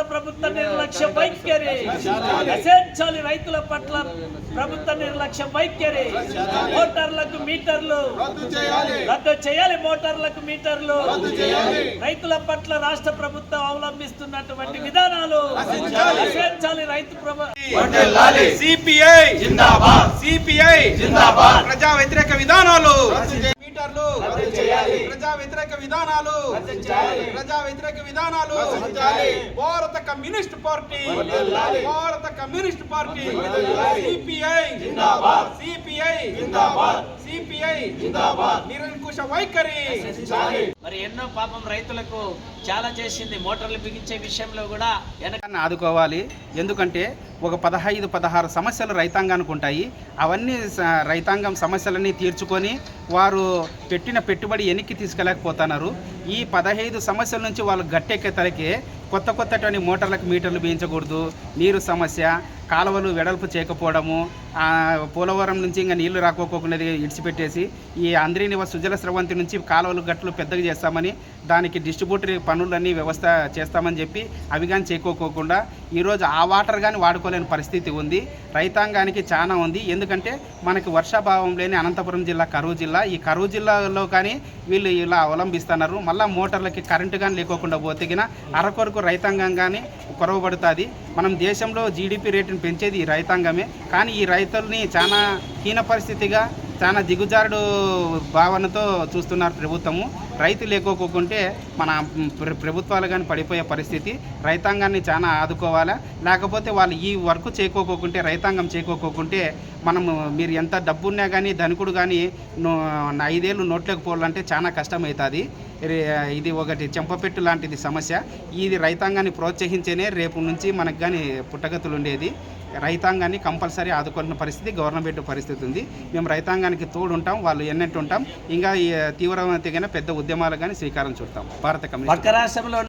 రాష్ట్ర ప్రభుత్వ నిర్లక్ష్య వైఖరి నశించాలి రైతుల పట్ల ప్రభుత్వ నిర్లక్ష్య వైఖరి మోటార్లకు మీటర్లు. రద్దు చేయాలి. మోటార్లకు మీటర్లు. రైతుల పట్ల రాష్ట్ర ప్రభుత్వం అవలంబిస్తున్నటువంటి విధానాలు నశించాలి రైతు ప్రభుత్వం సిపిఐ. జిందాబాద్. సిపిఐ. జిందాబాద్. ప్రజా వ్యతిరేక విధానాలు మీటర్లు ప్రజా వ్యతిరేక విధానాలు. ప్రజా వ్యతిరేక విధానాలు. భారత కమ్యూనిస్ట్ పార్టీ. భారత communist party. CPI. CPI. CPI జిందాబాద్. నిరంకుశ వైఖరి. మరి ఎన్నో పాపం రైతులకు చాలా చేసింది మోటార్లు బిగించే విషయంలో కూడా వెనక రైతాంగాన్ని ఆదుకోవాలి. ఎందుకంటే ఒక పదహైదు పదహారు సమస్యలు రైతాంగానికి ఉంటాయి. అవన్నీ రైతాంగం సమస్యలన్నీ తీర్చుకొని వారు పెట్టిన పెట్టుబడి వెనక్కి తీసుకెళ్ళకపోతున్నారు ఈ పదహైదు సమస్యల నుంచి వాళ్ళు గట్టెక్కే తలకే కొత్త కొత్తటువంటి మోటార్లకు మీటర్లు వేయించకూడదు నీరు సమస్య కాలువలు వెడల్పు చేయకపోవడము పోలవరం నుంచి ఇంకా నీళ్ళు రాకోకుండా ఇడిచిపెట్టేసి ఈ అంద్రీనివ సుజల స్రవంతి నుంచి కాలువలు గట్లు పెద్దగా చేస్తామని దానికి డిస్ట్రిబ్యూటరీ పనులన్నీ వ్యవస్థ చేస్తామని చెప్పి అవి కానీ చేకోకోకుండా ఈరోజు ఆ వాటర్ కానీ వాడుకోలేని పరిస్థితి ఉంది. రైతాంగానికి చాలా ఉంది. ఎందుకంటే మనకి వర్షాభావం లేని అనంతపురం జిల్లా కరువు జిల్లా. ఈ కరువు జిల్లాలో కానీ వీళ్ళు ఇలా అవలంబిస్తున్నారు. మళ్ళీ మోటార్లకి కరెంటు కానీ లేకోకుండా పోతే అరకొరకు రైతాంగం కానీ కొరవబడుతుంది. మనం దేశంలో జీడిపి రేటును పెంచేది ఈ రైతాంగమే. కానీ ఈ రైతుల్ని చాలా హీన పరిస్థితిగా చాలా దిగుజారుడు భావనతో చూస్తున్నారు ప్రభుత్వము. రైతు లేకోకుంటే మన ప్రభుత్వాలు కానీ పడిపోయే పరిస్థితి. రైతాంగాన్ని చాలా ఆదుకోవాలా? లేకపోతే వాళ్ళు ఈ వర్క్ చేకోకుంటే రైతాంగం చేకోకుంటే మనము మీరు ఎంత డబ్బున్నా కానీ ధనికుడు కానీ నో- ఐదేళ్ళు నోట్లోకి పోవాలంటే చాలా కష్టమవుతుంది ఇది ఒకటి చెంపపెట్టు లాంటిది సమస్య. ఇది రైతాంగాన్ని ప్రోత్సహించేనే రేపు నుంచి మనకు కానీ పుట్టగతులు ఉండేది. రైతాంగాన్ని కంపల్సరీ ఆదుకున్న పరిస్థితి గవర్నమెంట్ పరిస్థితి ఉంది. మేము రైతాంగానికి తోడు ఉంటాం వాళ్ళు ఎన్నట్టు. ఉంటాం ఇంకా ఈ తీవ్రమైన పెద్ద ఉద్యమాలు కానీ శ్రీకారం చుడతాం. భారత కమ్యూనిస్ట్.